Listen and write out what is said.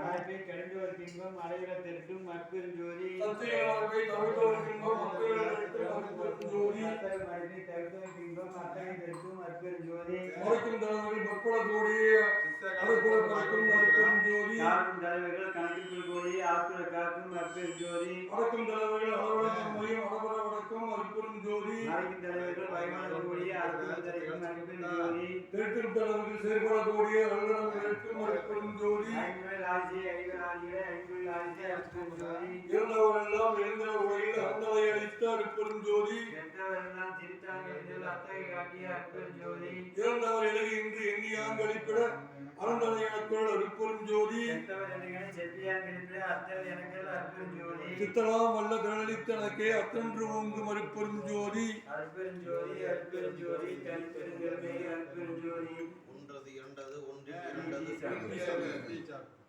வாய்ப்பை கெடுந்தவர் தின்பம் அடைவதற்கும் அற்பெருஞ்சோதி சத்திய வாழ்க்கை தமிழ்ந்தோர்கின்றோம் மக்களுக்கும் அருட்பெருஞ்சோதி அத்தகைய மருந்தை தவிர்த்தவர் தின்பம் அத்தகையதற்கும் அற்பெருஞ்சோதி மறைக்கும் தலைவர்கள் பற்பல கோடியே அருட்பெருக்கும் அருட்பெருஞ்சோதி காக்கும் தலைவர்கள் கணக்கிற்குள் கோடி ஆத்துர காக்கும் அற்பெருஞ்சோதி அடக்கும் தலைவர்கள் அளவடக்கம் மையம் அளவட வடக்கம் அருட்பெருஞ்சோதி மறைக்கும் தலைவர்கள் வயமான கோடி அற்புதத்திற்கும் அற்பெருஞ்சோதி திருத்திரும் தலைவர்கள் செயற்பட கோடிய அருள்களுக்கும் ஆட்சி ஐவர் ஆட்சிகளை ஆட்சி இருந்தவரெல்லாம் எழுந்த உலகில் அளித்த சிரித்தாங்க இதில் காட்டிய இறந்தவர் எழுகி இன்று எனக்குள் சித்தலாம் வல்ல திரளித்தனக்கே அத்தன்று ஓங்கும் ஜோதி அற்பெருஞ்சோதி அற்பெருஞ்சோதி தனிப்பெருங்கருணை அற்பெருஞ்சோதி. ஒன்றது இரண்டது ஒன்றில் இரண்டது.